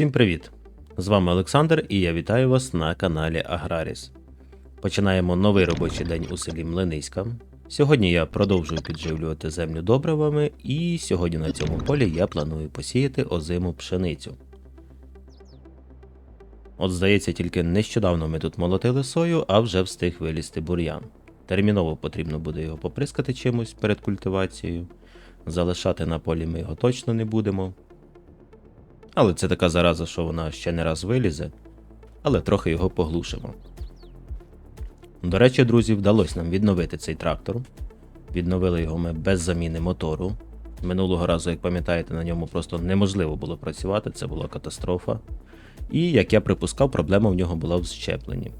Всім привіт! З вами Олександр і я вітаю вас на каналі Аграріс. Починаємо новий робочий день у селі Млиниська. Сьогодні я продовжую підживлювати землю добривами, і сьогодні на цьому полі я планую посіяти озиму пшеницю. От здається, тільки нещодавно ми тут молотили сою, а вже встиг вилізти бур'ян. Терміново потрібно буде його поприскати чимось перед культивацією. Залишати на полі ми його точно не будемо. Але це така зараза, що вона ще не раз вилізе, але трохи його поглушимо. До речі, друзі, вдалося нам відновити цей трактор. Відновили його ми без заміни мотору. Минулого разу, як пам'ятаєте, на ньому просто неможливо було працювати, це була катастрофа. І, як я припускав, проблема в нього була в щепленні.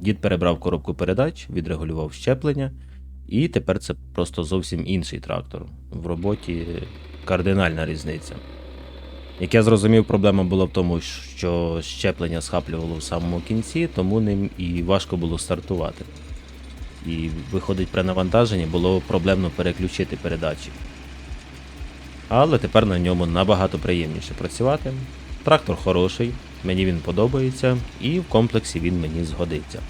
Дід перебрав коробку передач, відрегулював щеплення, і тепер це просто зовсім інший трактор. В роботі кардинальна різниця. Як я зрозумів, проблема була в тому, що щеплення схаплювало в самому кінці, тому ним і важко було стартувати. І виходить, при навантаженні було проблемно переключити передачі. Але тепер на ньому набагато приємніше працювати. Трактор хороший, мені він подобається, і в комплексі він мені згодиться.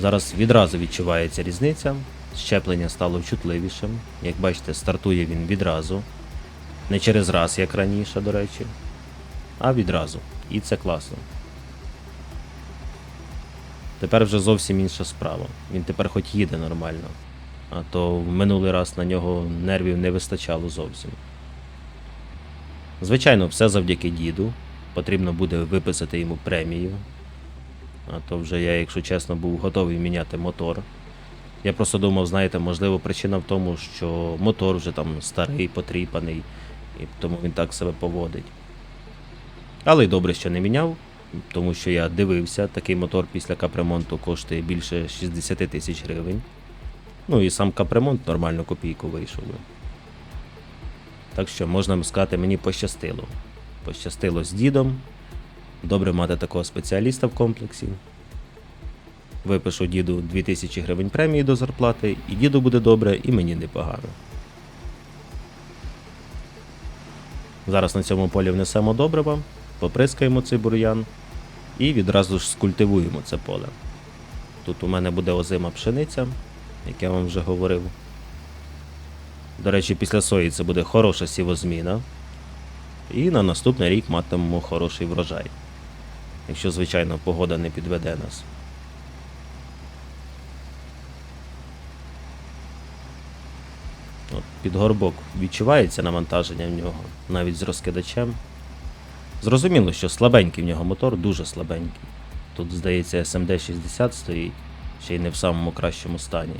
Зараз відразу відчувається різниця. Щеплення стало чутливішим. Як бачите, стартує він відразу. Не через раз, як раніше, до речі, а відразу. І це класно. Тепер вже зовсім інша справа. Він тепер хоч їде нормально. А то в минулий раз на нього нервів не вистачало зовсім. Звичайно, все завдяки діду. Потрібно буде виписати йому премію. А то вже я, якщо чесно, був готовий міняти мотор. Я просто думав, знаєте, можливо, причина в тому, що мотор вже там старий, потріпаний, і тому він так себе поводить. Але й добре, що не міняв, тому що я дивився, такий мотор після капремонту коштує більше 60 тисяч гривень. Ну і сам капремонт нормально копійку вийшов. би. Так що, можна сказати, мені пощастило. Пощастило з дідом. Добре мати такого спеціаліста в комплексі. Випишу діду 2000 гривень премії до зарплати, і діду буде добре, і мені непогано. Зараз на цьому полі внесемо добрива, поприскаємо цей бур'ян і відразу ж скультивуємо це поле. Тут у мене буде озима пшениця, як я вам вже говорив. До речі, після сої це буде хороша сівозміна. І на наступний рік матимемо хороший врожай. Якщо, звичайно, погода не підведе нас. От, під горбок відчувається навантаження в нього, навіть з розкидачем. Зрозуміло, що слабенький в нього мотор, дуже слабенький. Тут, здається, SMD 60 стоїть, ще й не в самому кращому стані.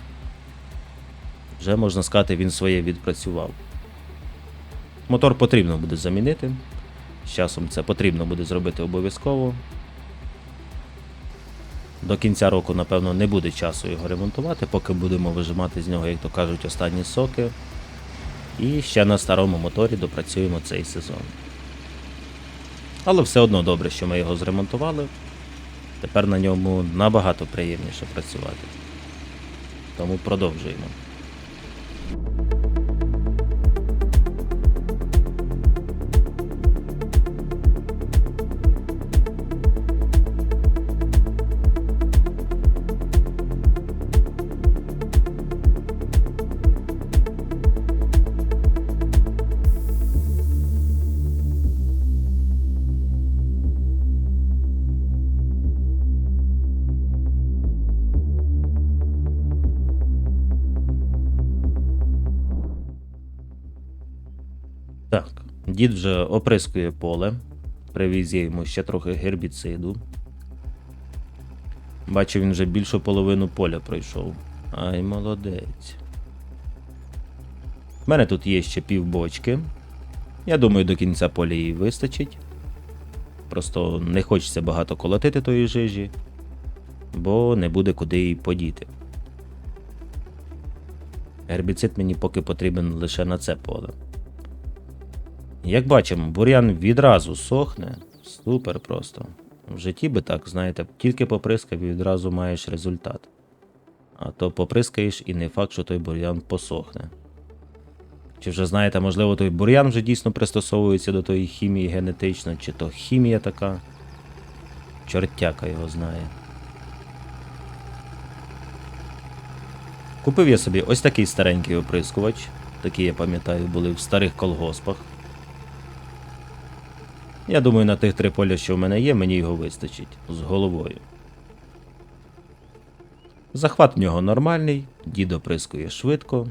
Вже можна сказати, він своє відпрацював. Мотор потрібно буде замінити. З часом це потрібно буде зробити обов'язково. До кінця року, напевно, не буде часу його ремонтувати, поки будемо вижимати з нього, як то кажуть, останні соки. І ще на старому моторі допрацюємо цей сезон. Але все одно добре, що ми його зремонтували. Тепер на ньому набагато приємніше працювати. Тому продовжуємо. Дід вже оприскує поле. Привіз йому ще трохи гербіциду. Бачу, він вже більшу половину поля пройшов. Ай, молодець. У мене тут є ще пів бочки. Я думаю, до кінця поля їй вистачить. Просто не хочеться багато колотити тої жижі, бо не буде куди її подіти. Гербіцид мені поки потрібен лише на це поле. Як бачимо, бур'ян відразу сохне. Супер просто. В житті би так, знаєте, тільки поприскав і відразу маєш результат. А то поприскаєш і не факт, що той бур'ян посохне. Чи вже знаєте, можливо, той бур'ян вже дійсно пристосовується до тої хімії генетично, чи то хімія така. Чортяка його знає. Купив я собі ось такий старенький оприскувач. Такі, я пам'ятаю, були в старих колгоспах. Я думаю, на тих три поля, що в мене є, мені його вистачить з головою. Захват в нього нормальний, дід оприскує швидко,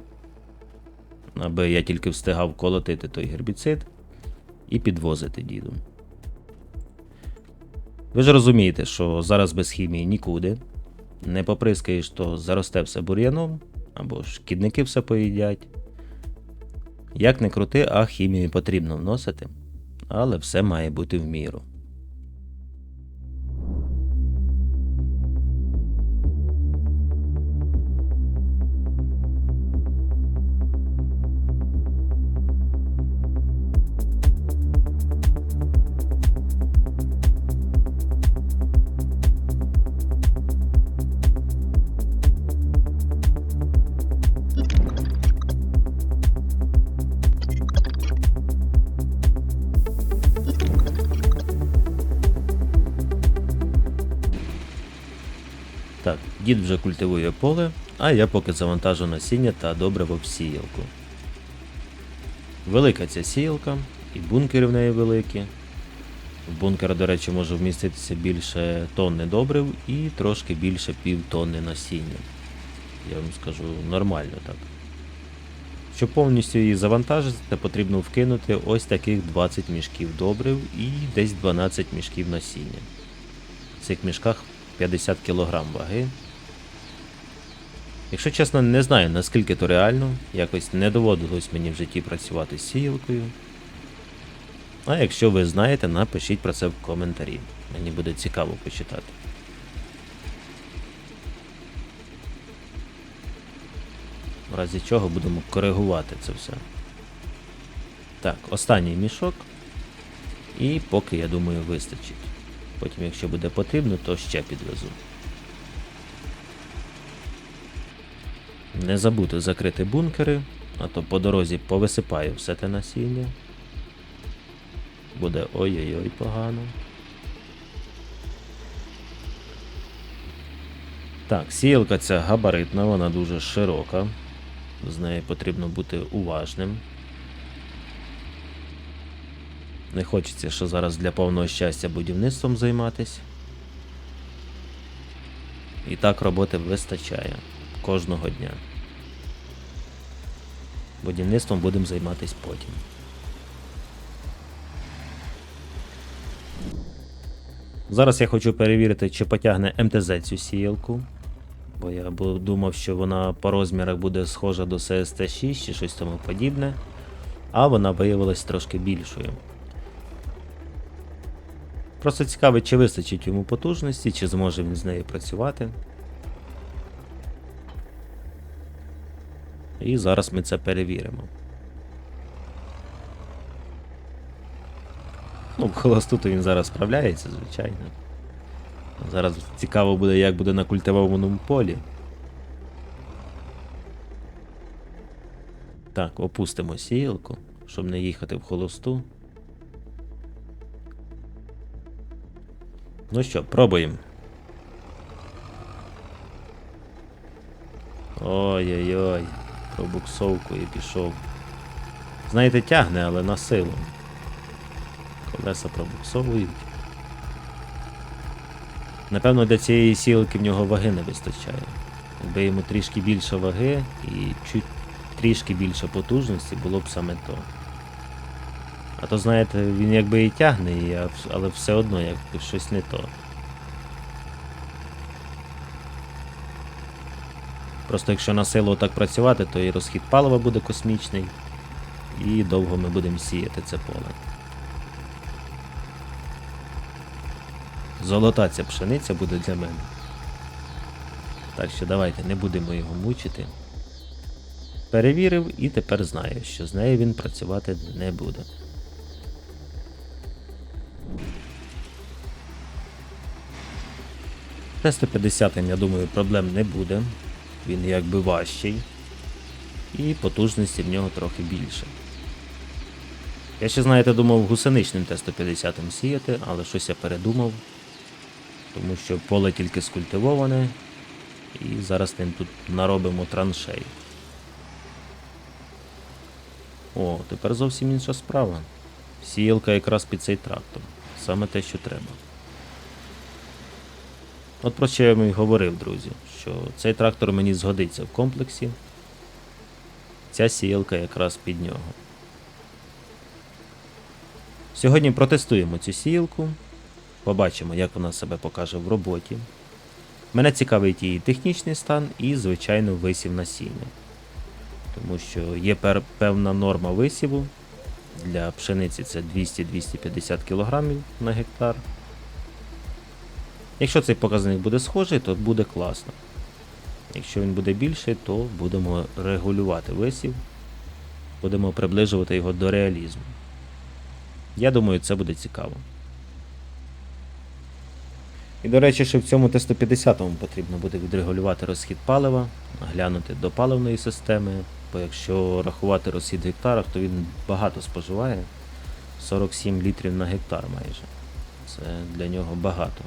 аби я тільки встигав колотити той гербіцид і підвозити діду. Ви ж розумієте, що зараз без хімії нікуди. Не поприскаєш, то заросте все бур'яном, або шкідники все поїдять. Як не крути, а хімію потрібно вносити, але все має бути в міру. Дід вже культивує поле, а я поки завантажу насіння та добриво в сіялку. Велика ця сіялка, і бункери в неї великі. В бункер, до речі, може вміститися більше тонни добрив і трошки більше півтонни насіння. Я вам скажу нормально так. Щоб повністю її завантажити, потрібно вкинути ось таких 20 мішків добрив і десь 12 мішків насіння. В цих мішках 50 кг ваги. Якщо чесно, не знаю наскільки то реально, якось не доводилось мені в житті працювати з сіялкою. А якщо ви знаєте, напишіть про це в коментарі. Мені буде цікаво почитати. В разі чого будемо коригувати це все. Так, останній мішок. І поки, я думаю, вистачить. Потім, якщо буде потрібно, то ще підвезу. Не забути закрити бункери, а то по дорозі повисипаю все те насіння. Буде ой-ой-ой погано. Так, сіялка ця габаритна, вона дуже широка. З нею потрібно бути уважним. Не хочеться, що зараз для повного щастя будівництвом займатися. І так роботи вистачає кожного дня. Будівництвом будемо займатися потім. Зараз я хочу перевірити, чи потягне МТЗ цю сіялку. Бо я думав, що вона по розмірах буде схожа до CST6 чи щось тому подібне. А вона виявилась трошки більшою. Просто цікаво, чи вистачить йому потужності, чи зможе він з нею працювати. І зараз ми це перевіримо. Ну, холосту він зараз справляється, звичайно. Зараз цікаво буде, як буде на культивованому полі. Так, опустимо сіялку, щоб не їхати в холосту. Ну що, пробуємо. Ой-ой-ой, пробуксовку і пішов. Знаєте, тягне, але на силу. Колеса пробуксовують. Напевно, для цієї сілки в нього ваги не вистачає. Якби йому трішки більше ваги і чуть трішки більше потужності було б саме то. А то, знаєте, він якби і тягне, але все одно якби щось не то. Просто якщо на силу так працювати, то і розхід палива буде космічний, і довго ми будемо сіяти це поле. Золота ця пшениця буде для мене. Так що давайте не будемо його мучити. Перевірив і тепер знаю, що з нею він працювати не буде. Т-150, я думаю, проблем не буде. Він якби важчий. і потужності в нього трохи більше. Я ще, знаєте, думав гусеничним Т-150 сіяти, але щось я передумав, тому що поле тільки скультивоване, і зараз ним тут наробимо траншей. О, тепер зовсім інша справа. Сіялка якраз під цей трактор. Саме те, що треба. От про що я вам і говорив, друзі, що цей трактор мені згодиться в комплексі. Ця сіялка якраз під нього. Сьогодні протестуємо цю сіялку, побачимо, як вона себе покаже в роботі. Мене цікавить її технічний стан і, звичайно, висів насіння. Тому що є певна норма висіву. Для пшениці це 200-250 кг на гектар. Якщо цей показник буде схожий, то буде класно. Якщо він буде більший, то будемо регулювати висів, будемо приближувати його до реалізму. Я думаю, це буде цікаво. І до речі, що в цьому Т-150 потрібно буде відрегулювати розхід палива, глянути до паливної системи, бо якщо рахувати розхід в гектарах, то він багато споживає 47 літрів на гектар майже. Це для нього багато.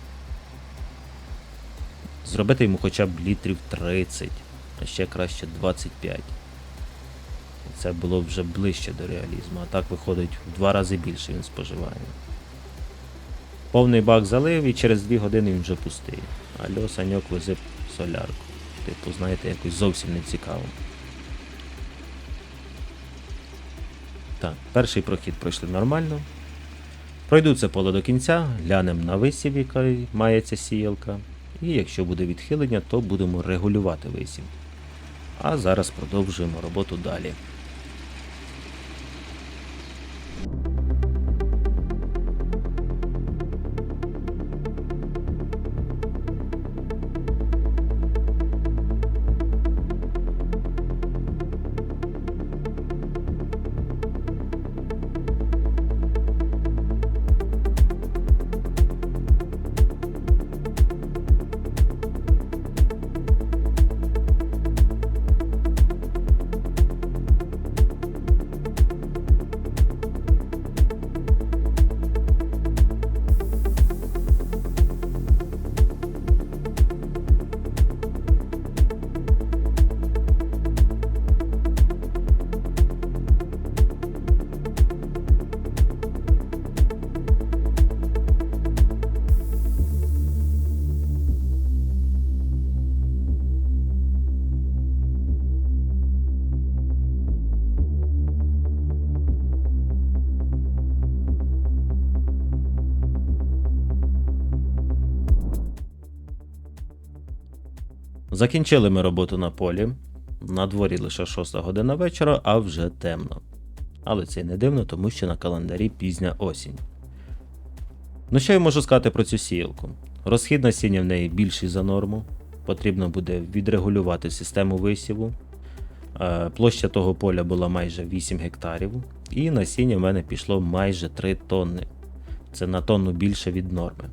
Зробити йому хоча б літрів 30, а ще краще 25. Це було вже ближче до реалізму, а так виходить в два рази більше він споживає. Повний бак залив і через 2 години він вже пустий. Альо, Саньок везе солярку. Типу, знаєте, якось зовсім не цікаво. Так, перший прохід пройшли нормально. Пройду це поле до кінця, глянемо на висів, який має ця сіялка. І якщо буде відхилення, то будемо регулювати висів. А зараз продовжуємо роботу далі. Закінчили ми роботу на полі. На дворі лише 6 година вечора, а вже темно. Але це й не дивно, тому що на календарі пізня осінь. Ну що я можу сказати про цю сіялку? Розхід насіння в неї більший за норму. Потрібно буде відрегулювати систему висіву. Е, Площа того поля була майже 8 гектарів, і насіння в мене пішло майже 3 тонни. Це на тонну більше від норми.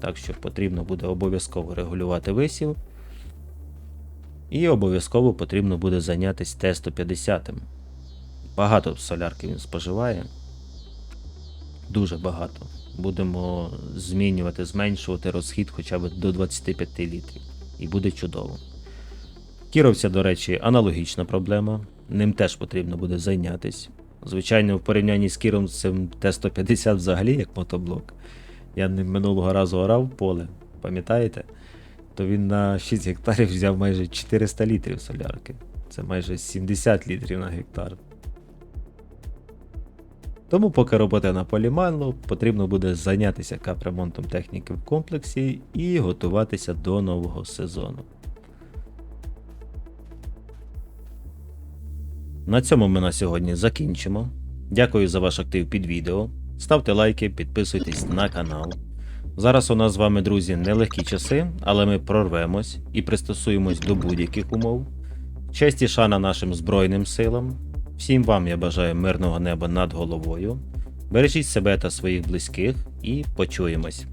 Так що потрібно буде обов'язково регулювати висів. І обов'язково потрібно буде зайнятися Т-150. Багато солярки він споживає. Дуже багато. Будемо змінювати, зменшувати розхід хоча б до 25 літрів. І буде чудово. Кіровця, до речі, аналогічна проблема. Ним теж потрібно буде зайнятися. Звичайно, в порівнянні з Кіровцем Т-150 взагалі як мотоблок. Я ним минулого разу орав поле, пам'ятаєте? То він на 6 гектарів взяв майже 400 літрів солярки. Це майже 70 літрів на гектар. Тому, поки робота на полі мало, потрібно буде зайнятися капремонтом техніки в комплексі і готуватися до нового сезону. На цьому ми на сьогодні закінчимо. Дякую за ваш актив під відео. Ставте лайки, підписуйтесь на канал. Зараз у нас з вами, друзі, нелегкі часи, але ми прорвемось і пристосуємось до будь-яких умов. Честь і шана нашим Збройним силам. Всім вам я бажаю мирного неба над головою. Бережіть себе та своїх близьких і почуємось.